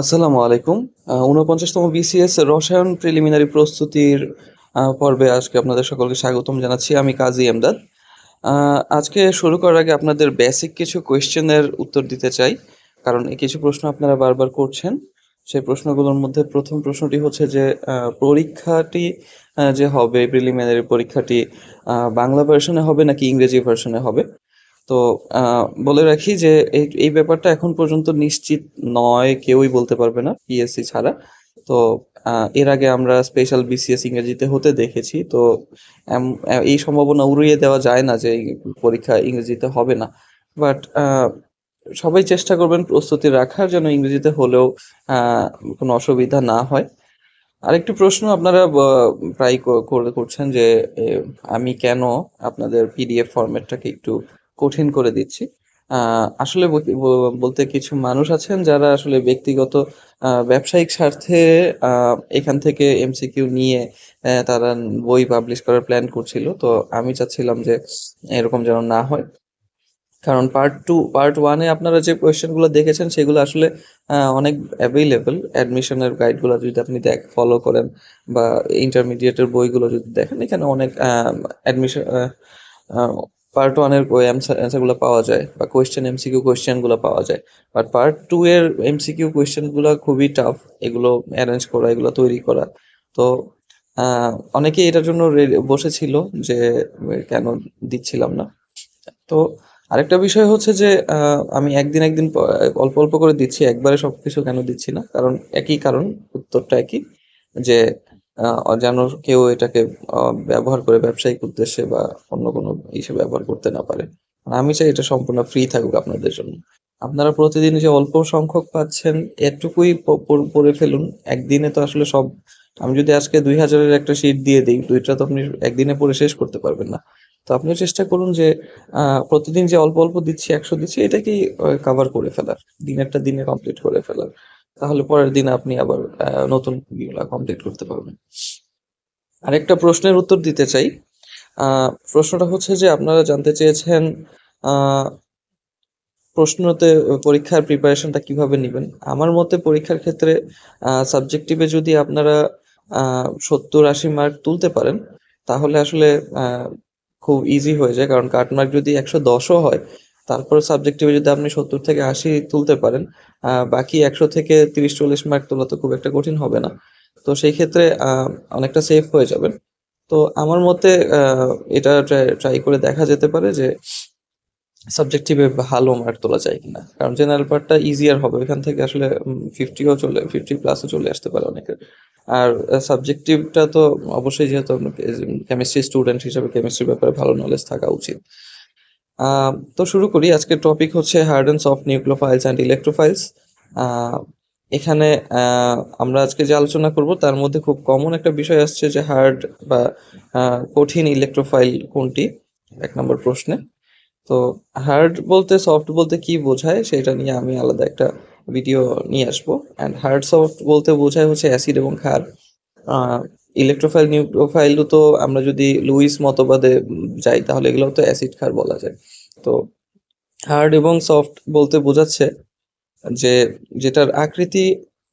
আসসালামু আলাইকুম। ঊনপঞ্চাশতম বিসিএস রসায়ন প্রিলিমিনারি প্রস্তুতির পর্বে আজকে আপনাদের সকলকে স্বাগতম জানাচ্ছি। আমি কাজী এমদাদ আজকে শুরু করার আগে আপনাদের বেসিক কিছু কোয়েশ্চেনের উত্তর দিতে চাই, কারণ এই কিছু প্রশ্ন আপনারা বারবার করছেন। সেই প্রশ্নগুলোর মধ্যে প্রথম প্রশ্নটি হচ্ছে যে পরীক্ষাটি যে হবে প্রিলিমিনারি পরীক্ষাটি বাংলা ভার্সনে হবে নাকি ইংরেজি ভার্সনে হবে? তো বলে রাখি যে এই ব্যাপারটা এখন পর্যন্ত নিশ্চিত নয়, কেউই বলতে পারবে না পিএসসি ছাড়া। তো এর আগে আমরা স্পেশাল বিসিএস ইংরেজিতে হতে দেখেছি, তো এই সম্ভাবনা উড়িয়ে দেওয়া যায় না যে পরীক্ষা ইংরেজিতে হবে না। বাট সবাই চেষ্টা করবেন প্রস্তুতি রাখার যেন ইংরেজিতে হলেও কোনো অসুবিধা না হয়। আরেকটি প্রশ্ন আপনারা প্রায় করে করছেন যে আমি কেন আপনাদের পিডিএফ ফরম্যাটটাকে একটু কঠিন করে দিচ্ছি। আসলে বলতে কিছু মানুষ আছেন যারা আসলে ব্যক্তিগত ব্যবসায়িক স্বার্থে এখান থেকে এমসিকিউ নিয়ে তারা বই পাবলিশ করার প্ল্যান করছিল। তো আমি চাচ্ছিলাম যে এরকম যেন না হয়। কারণ পার্ট টু পার্ট ওয়ানে আপনারা যে কোয়েশ্চেনগুলো দেখেছেন সেগুলো আসলে অনেক অ্যাভেইলেবল অ্যাডমিশনের গাইডগুলো যদি আপনি দেখ ফলো করেন বা ইন্টারমিডিয়েটের বইগুলো যদি দেখেন, এখানে অনেক অ্যাডমিশন পার্ট ওয়ানের অ্যান্সারগুলো পাওয়া যায় বা কোয়েশ্চেন এমসিকিউ কোয়েশ্চেনগুলো পাওয়া যায়। বাট পার্ট টু এর এমসিকিউ কোয়েশ্চেনগুলো খুবই টাফ এগুলো অ্যারেঞ্জ করা এগুলো তৈরি করা। তো আহ, অনেকেই এটার জন্য বসেছিল যে কেন দিচ্ছিলাম না। তো আরেকটা বিষয় হচ্ছে যে আমি একদিন একদিন অল্প অল্প করে দিচ্ছি একবারে সবকিছু কেন দিচ্ছি না? কারণ একই কারণ উত্তরটা একই যে যেন কেউ এটাকে ব্যবহার করে ব্যবসায়িক উদ্দেশ্যে বা অন্য কোনো হিসেবে ব্যবহার করতে না পারে। আমি চাই এটা সম্পূর্ণ ফ্রি থাকুক আপনাদের জন্য। আপনারা প্রতিদিন যে অল্প সংখ্যক পাচ্ছেন, এটুকুই প- প- পড়ে ফেলুন। একদিনে তো আসলে সব, আমি যদি আজকে দুই হাজারের একটা শীট দিয়ে দিই দুইটা তো আপনি একদিনে পড়ে শেষ করতে পারবেন না। তো আপনিও চেষ্টা করুন যে প্রতিদিন যে অল্প অল্প দিচ্ছি, একশো দিচ্ছি, এটাকেই কভার করে ফেলার। দিনেরটা দিনে কমপ্লিট করে ফেলার। তাহলে পরের দিন আপনি আবার নতুন কমপ্লিট করতে পারবেন। আরেকটা প্রশ্নের উত্তর দিতে চাই। প্রশ্নটা হচ্ছে যে আপনারা জানতে চেয়েছেন প্রশ্নতে পরীক্ষার প্রিপারেশনটা কীভাবে নেবেন? আমার মতে পরীক্ষার ক্ষেত্রে সাবজেক্টিভে যদি আপনারা সত্তর আশি মার্ক তুলতে পারেন, তাহলে আসলে খুব ইজি হয়ে যায়। কারণ কাট মার্ক যদি একশো দশও হয় তারপর সাবজেক্টিভে যদি আপনি সত্তর থেকে আশি তুলতে পারেন বাকি একশো থেকে তিরিশ, চল্লিশ মার্ক তোলা তো খুব একটা কঠিন হবে না। তো সেই ক্ষেত্রে অনেকটা সেফ হয়ে যাবেন। তো আমার মতে এটা ট্রাই করে দেখা যেতে পারে যে সাবজেক্টিভে ভালো মার্ক তোলা যায় কিনা। কারণ জেনারেল পার্টটা ইজিয়ার হবে। ওইখান থেকে আসলে ফিফটিও চলে ফিফটি প্লাসও চলে আসতে পারে অনেকের। আর সাবজেক্টিভটা তো অবশ্যই যেহেতু কেমিস্ট্রি স্টুডেন্ট হিসেবে কেমিস্ট্রির ব্যাপারে ভালো নলেজ থাকা উচিত। তো শুরু করি। আজকের টপিক হচ্ছে hard and soft nucleophiles and electrophiles এখানে আমরা আজকে যে আলোচনা করব, তার মধ্যে খুব কমন একটা বিষয় আসছে যে হার্ড বা কঠিন ইলেকট্রোফাইল কোনটি? এক নম্বর প্রশ্নে। তো হার্ড বলতে সফট বলতে কি বোঝায়, সেটা নিয়ে আমি আলাদা একটা ভিডিও নিয়ে আসব। অ্যান্ড হার্ড সফট বলতে বোঝায় হচ্ছে অ্যাসিড এবং ক্ষার। ইলেকট্রোফাইল নিউক্লিওফাইল তো আমরা যদি লুইস মতবাদে যাই, তাহলে এগুলো তো অ্যাসিড ক্ষার বলা যায়। তো হার্ড এবং সফট বলতে বোঝাচ্ছে যে যেটার আকৃতি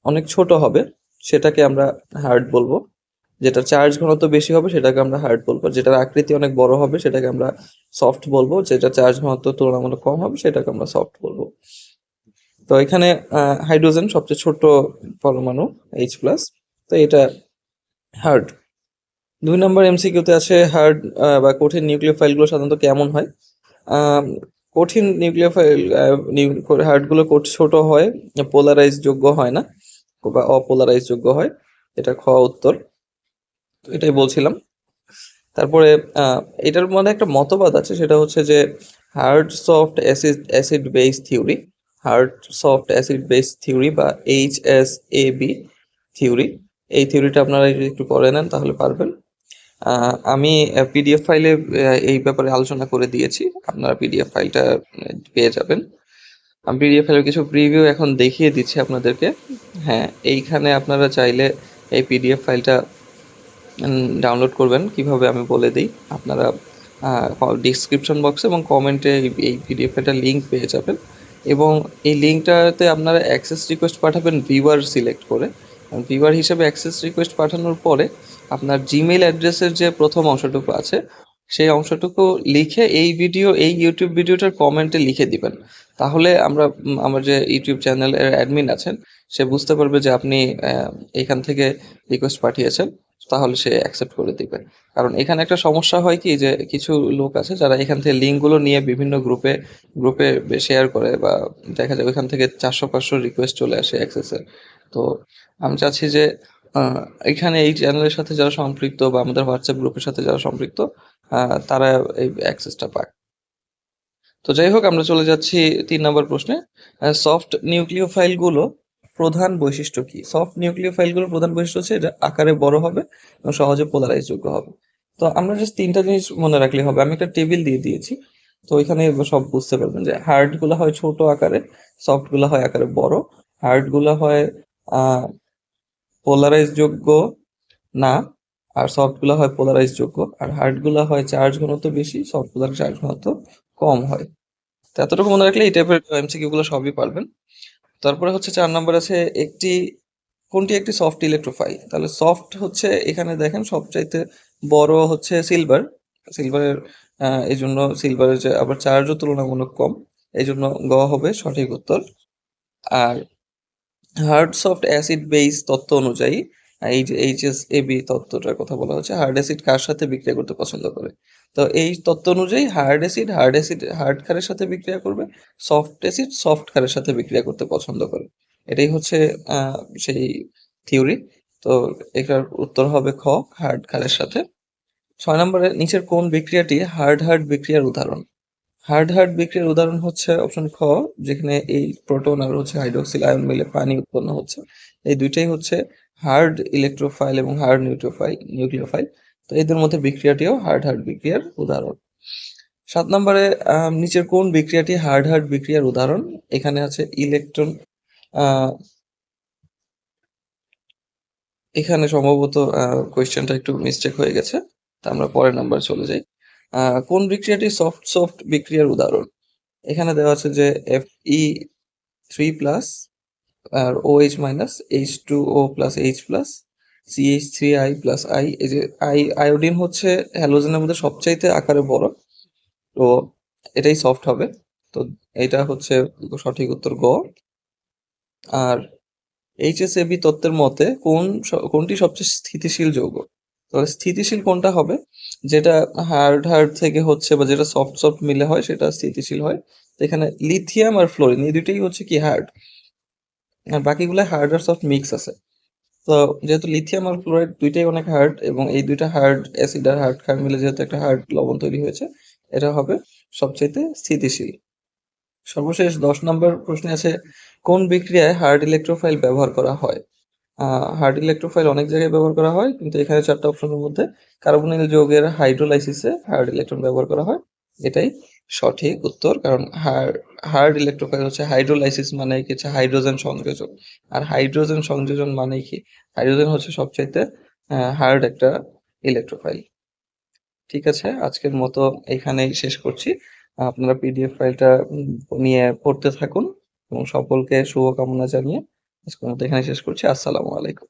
অনেক ছোট হবে, সেটাকে আমরা হার্ড বলব। যেটার চার্জ ঘনত্ব বেশি হবে, সেটাকে আমরা হার্ড বলব। যেটার আকৃতি অনেক বড় হবে, সেটাকে আমরা সফট বলব। যেটা চার্জ ঘনত্ব তুলনামূলক কম হবে, সেটাকে আমরা সফট বলব। তো এখানে হাইড্রোজেন সবচেয়ে ছোট পরমাণু এইচ প্লাস তো এটা হার্ড। দুই নম্বর এমসিকিউতে আছে হার্ড বা কঠিন নিউক্লিয়ার ফাইলগুলো সাধারণত কেমন হয়? কঠিন নিউক্লিওফাইল হার্ডগুলো ছোট হয়, পোলারাইজ যোগ্য হয় না, বা অপোলারাইজ যোগ্য হয়, এটা খ উত্তর। এটাই বলছিলাম। তারপরে এটার মধ্যে একটা মতবাদ আছে, সেটা হচ্ছে যে hard soft acid acid base theory, hard soft acid base theory বা H S A B theory এই থিওরিটা আপনারা একটু করে নেন, তাহলে পারবেন। আমি পিডিএফ ফাইলে এই ব্যাপারে আলোচনা করে দিয়েছি। আপনারা পিডিএফ ফাইলটা পেয়ে যাবেন। আমি পিডিএফ ফাইলের কিছু প্রিভিউ এখন দেখিয়ে দিচ্ছি আপনাদেরকে। হ্যাঁ এইখানে আপনারা চাইলে এই পিডিএফ ফাইলটা ডাউনলোড করবেন। কীভাবে আমি বলে দিই? আপনারা ডিসক্রিপশন বক্সে এবং কমেন্টে এই পিডিএফ ফাইলটার লিঙ্ক পেয়ে যাবেন। এবং এই লিঙ্কটাতে আপনারা অ্যাক্সেস রিকোয়েস্ট পাঠাবেন ভিউয়ার সিলেক্ট করে। ভিউয়ার হিসেবে অ্যাক্সেস রিকোয়েস্ট পাঠানোর পরে আপনার জিমেইল অ্যাড্রেসের যে প্রথম অংশটুকু আছে, সেই অংশটুকু লিখে এই ভিডিও এই ইউটিউব ভিডিওটার কমেন্টে লিখে দিবেন। তাহলে আমরা আমার যে ইউটিউব চ্যানেলের অ্যাডমিন আছেন, সে বুঝতে পারবে যে আপনি এখান থেকে রিকোয়েস্ট পাঠিয়েছেন, তাহলে সে অ্যাকসেপ্ট করে দিবে। কারণ এখানে একটা সমস্যা হয় কি, যে কিছু লোক আছে যারা এখান থেকে লিঙ্কগুলো নিয়ে বিভিন্ন গ্রুপে গ্রুপে শেয়ার করে বা দেখা যায় ওইখান থেকে চারশো পাঁচশো রিকোয়েস্ট চলে আসে অ্যাক্সেসের তো আমি চাচ্ছি যে এখানে এই চ্যানেলের সাথে যারা সম্পৃক্ত বা আমাদের হোয়াটসঅ্যাপ গ্রুপের সাথে যারা সম্পৃক্ত তারা এই অ্যাক্সেসটা পাক। তো যাই হোক, আমরা চলে যাচ্ছি তিন নম্বর প্রশ্নে। সফট নিউক্লিয় ফাইলগুলো প্রধান বৈশিষ্ট্য কি? সফট নিউক্লিয় ফাইলগুলোর প্রধান বৈশিষ্ট্য হচ্ছে এটা আকারে বড় হবে এবং সহজে পোলারাইজ যোগ্য হবে। তো আমরা জাস্ট তিনটা জিনিস মনে রাখলে হবে। আমি একটা টেবিল দিয়ে দিয়েছি। তো এখানে সব বুঝতে পারবেন যে হার্ডগুলো হয় ছোট আকারে সফটগুলো হয় আকারে বড়। হার্ডগুলো হয় পোলারাইজ যোগ্য না, আর সফটগুলো হয় পোলারাইজ যোগ্য, আর হার্ডগুলো হয় চার্জ ঘনত্ব বেশি সফটগুলোর চার্জ ঘনত্ব কম হয়। তো এতটুকু মনে রাখলে এই টাইপের এমসিকিউ গুলো সবই পারবেন। তারপরে হচ্ছে চার নাম্বার আছে একটি, কোনটি? একটি সফট ইলেকট্রোফাইল তাহলে সফট হচ্ছে, এখানে দেখেন সবচাইতে বড় হচ্ছে সিলভার সিলভারের এই জন্য সিলভারের যে আবার চার্জও তুলনামূলক কম। এই জন্য গ হবে সঠিক উত্তর। আর হার্ড সফট অ্যাসিড বেস তত্ত্ব অনুযায়ী, এই যে এইচএস এবি তত্ত্বটার কথা বলা হচ্ছে, হার্ড অ্যাসিড কার সাথে বিক্রিয়া করতে পছন্দ করে? তো এই তত্ত্ব অনুযায়ী hard acid hard acid, hard ক্ষারের সাথে বিক্রিয়া করবে, সফট অ্যাসিড, সফট ক্ষারের সাথে বিক্রিয়া করতে পছন্দ করে। এটাই হচ্ছে সেই থিওরি। তো এটার উত্তর হবে খ, হার্ড ক্ষারের সাথে। ছয় নম্বরে নিচের কোন বিক্রিয়াটি হার্ড হার্ড বিক্রিয়ার উদাহরণ? হার্ড হার্ড বিক্রিয়ার উদাহরণ হচ্ছে অপশন খ, যেখানে এই প্রোটন আর হচ্ছে হাইড্রোক্সিল আয়ন মিলে পানি উৎপন্ন হচ্ছে। এই দুইটাই হচ্ছে হার্ড ইলেকট্রোফাইল এবং হার্ড নিউট্রোফাইল নিউক্লিওফাইল তো এদের মধ্যে বিক্রিয়াটিও হার্ড হার্ড বিক্রিয়ার উদাহরণ। সাত নম্বরে নিচের কোন বিক্রিয়াটি হার্ড হার্ড বিক্রিয়ার উদাহরণ? এখানে আছে ইলেকট্রন এখানে সম্ভবত কোয়েশ্চেনটা একটু মিস্টেক হয়ে গেছে। তা আমরা পরের নাম্বার চলে যাই। কোন বিক্রিয়াটি সফট সফট বিক্রিয়ার উদাহরণ? এখানে দেওয়া আছে যে F E three plus R O H minus H two O plus H plus CH three I plus I এই যে আই আয়োডিন হচ্ছে হ্যালোজেনের মধ্যে সবচাইতে আকারে বড়। তো এটাই সফট হবে। তো এটা হচ্ছে সঠিক উত্তর গ। আর এইচএসএবি তত্ত্বের মতে কোন স- কোনটি সবচেয়ে স্থিতিশীল যৌগ? তাহলে স্থিতিশীল কোনটা হবে? যেটা হার্ড হার্ড থেকে হচ্ছে বা যেটা সফট সফট মিলে হয়, সেটা স্থিতিশীল হয়। তো এখানে লিথিয়াম আর ফ্লোরিন এই দুটোই হচ্ছে কি হার্ড আর বাকিগুলো হার্ড আর সফট মিক্স আছে। তো যেহেতু লিথিয়াম আর ফ্লোরাইড দুইটাই অনেক হার্ড এবং এই দুইটা হার্ড অ্যাসিড আর হার্ড ক্ষার মিলে যেহেতু একটা হার্ড লবণ তৈরি হয়েছে, এটা হবে সবচাইতে স্থিতিশীল। সর্বশেষ দশ নম্বর প্রশ্নে আছে, কোন বিক্রিয়ায় হার্ড ইলেকট্রোফাইল ব্যবহার করা হয়? হার্ড ইলেকট্রোফাইল অনেক জায়গায় ব্যবহার করা হয়, কিন্তু এখানে চারটা অপশনের মধ্যে কার্বনিল যৌগের হাইড্রোলাইসিসে হার্ড ইলেকট্রন ব্যবহার করা হয়, এটাই সঠিক উত্তর, কারণ হার্ড ইলেকট্রোফাইল হচ্ছে হাইড্রোলাইসিস মানে কি? হচ্ছে হাইড্রোজেন সংযোজন, আর হাইড্রোজেন সংযোজন মানে কি? হাইড্রোজেন হচ্ছে সবচাইতে হার্ড একটা ইলেকট্রোফাইল ঠিক আছে, আজকের মতো এখানেই শেষ করছি। আপনারা পিডিএফ ফাইলটা নিয়ে পড়তে থাকুন, এবং সকলকে শুভকামনা জানিয়ে আজকের মতো এখানে শেষ করছি আসসালামু আলাইকুম